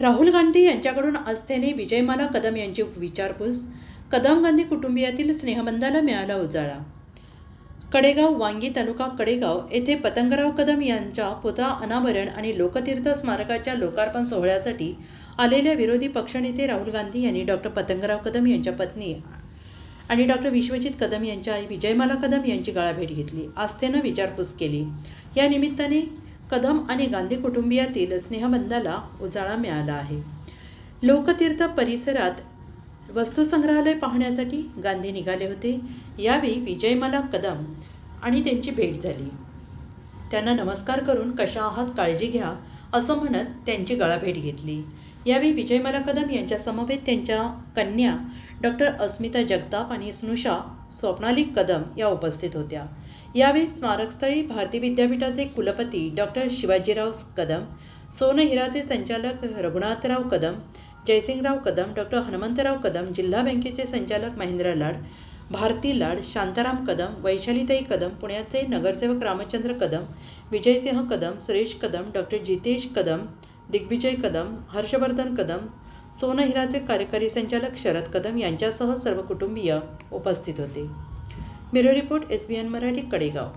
राहुल गांधी यांच्याकडून आस्थेने विजयमाला कदम यांची विचारपूस कदम गांधी कुटुंबियातील स्नेहबंधाला मिळाला उजाळा. कडेगाव वांगी तालुका कडेगाव येथे पतंगराव कदम यांच्या पुतळा अनावरण आणि लोकतीर्थ स्मारकाच्या लोकार्पण सोहळ्यासाठी आलेल्या विरोधी पक्षनेते राहुल गांधी यांनी डॉक्टर पतंगराव कदम यांच्या पत्नी आणि डॉक्टर विश्वजित कदम यांच्या आई विजयमाला कदम यांची गाळाभेट घेतली आस्थेनं विचारपूस केली. या निमित्ताने कदम आणि गांधी कुटुंबियातील स्नेहबंधाला उजाळा मिळाला आहे. लोकतीर्थ परिसरात वस्तुसंग्रहालय पाहण्यासाठी गांधी निघाले होते. यावेळी विजयमाला कदम आणि त्यांची भेट झाली. त्यांना नमस्कार करून कशा आहात काळजी घ्या असं म्हणत त्यांची गळाभेट घेतली. यावेळी विजयमाला कदम यांच्यासमवेत त्यांच्या कन्या डॉक्टर अस्मिता जगताप आणि स्नुषा स्वप्नाली कदम या उपस्थित होत्या. यावेळी स्मारकस्थळी भारती विद्यापीठाचे कुलपती डॉक्टर शिवाजीराव कदम सोनहिराचे संचालक रघुनाथराव कदम जयसिंगराव कदम डॉक्टर हनुमंतराव कदम जिल्हा बँकेचे संचालक महेंद्र लाड भारती लाड शांताराम कदम वैशालीताई कदम पुण्याचे नगरसेवक रामचंद्र कदम विजयसिंह कदम सुरेश कदम डॉक्टर जितेश कदम दिग्विजय कदम हर्षवर्धन कदम सोनहिराचे कार्यकारी संचालक शरद कदम यांच्यासह सर्व कुटुंबीय उपस्थित होते. Bureau report S B N Marathi Kadegaon.